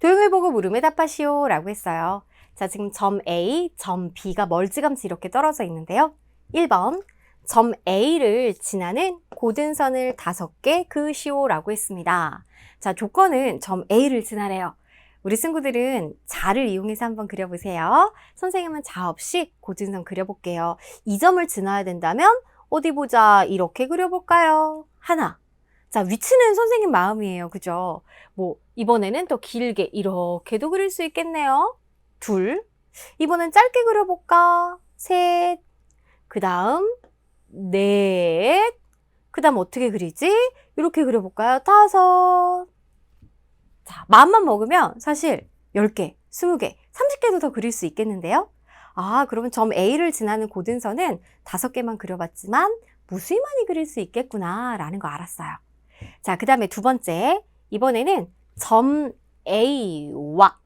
도형을 보고 물음에 답하시오 라고 했어요. 자, 지금 점 A, 점 B가 멀찌감치 이렇게 떨어져 있는데요. 1번, 점 A를 지나는 고등선을 다섯 개 그으시오 라고 했습니다. 자, 조건은 점 A를 지나래요. 우리 친구들은 자를 이용해서 한번 그려보세요. 선생님은 자 없이 고등선 그려볼게요. 이 점을 지나야 된다면 어디 보자. 이렇게 그려볼까요? 하나. 자, 위치는 선생님 마음이에요. 그죠? 뭐, 이번에는 또 길게 이렇게도 그릴 수 있겠네요. 둘. 이번엔 짧게 그려볼까? 셋. 그 다음, 넷. 그 다음 어떻게 그리지? 이렇게 그려볼까요? 다섯. 자, 마음만 먹으면 사실 10개, 20개, 30개도 더 그릴 수 있겠는데요? 아, 그러면 점 A를 지나는 고등선은 다섯 개만 그려봤지만 무수히 많이 그릴 수 있겠구나 라는 거 알았어요. 자, 그 다음에 두 번째. 이번에는 점 A와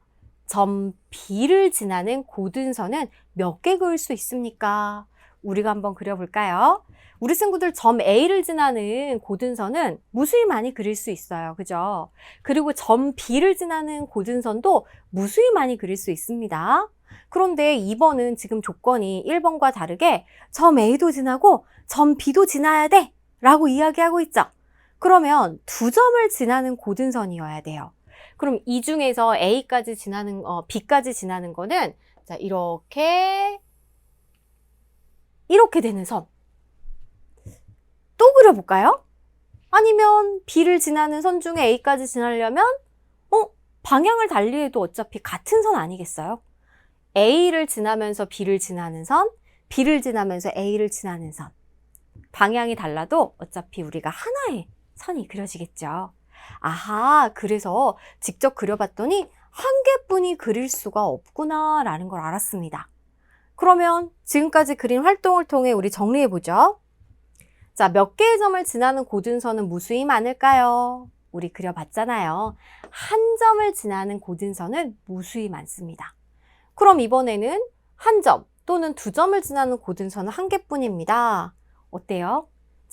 점 B를 지나는 고등선은 몇 개 그을 수 있습니까? 우리가 한번 그려볼까요? 우리 친구들 점 A를 지나는 고등선은 무수히 많이 그릴 수 있어요. 그죠? 그리고 점 B를 지나는 고등선도 무수히 많이 그릴 수 있습니다. 그런데 2번은 지금 조건이 1번과 다르게 점 A도 지나고 점 B도 지나야 돼 라고 이야기하고 있죠. 그러면 두 점을 지나는 고등선이어야 돼요. 그럼 이 중에서 A까지 지나는, 어, B까지 지나는 거는 자, 이렇게 이렇게 되는 선. 또 그려볼까요? 아니면 B를 지나는 선 중에 A까지 지나려면 어? 방향을 달리 해도 어차피 같은 선 아니겠어요? A를 지나면서 B를 지나는 선, B를 지나면서 A를 지나는 선. 방향이 달라도 어차피 우리가 하나의 선이 그려지겠죠. 아하, 그래서 직접 그려봤더니 한 개뿐이 그릴 수가 없구나 라는 걸 알았습니다. 그러면 지금까지 그린 활동을 통해 우리 정리해보죠. 자, 몇 개의 점을 지나는 고등선은 무수히 많을까요? 우리 그려봤잖아요. 한 점을 지나는 고등선은 무수히 많습니다. 그럼 이번에는 한 점 또는 두 점을 지나는 고등선은 한 개뿐입니다. 어때요?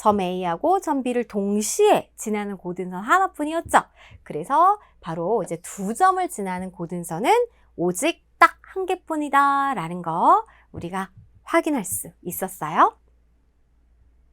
점 A하고 점 B를 동시에 지나는 고등선 하나뿐이었죠. 그래서 바로 이제 두 점을 지나는 고등선은 오직 딱 한 개뿐이다 라는 거 우리가 확인할 수 있었어요.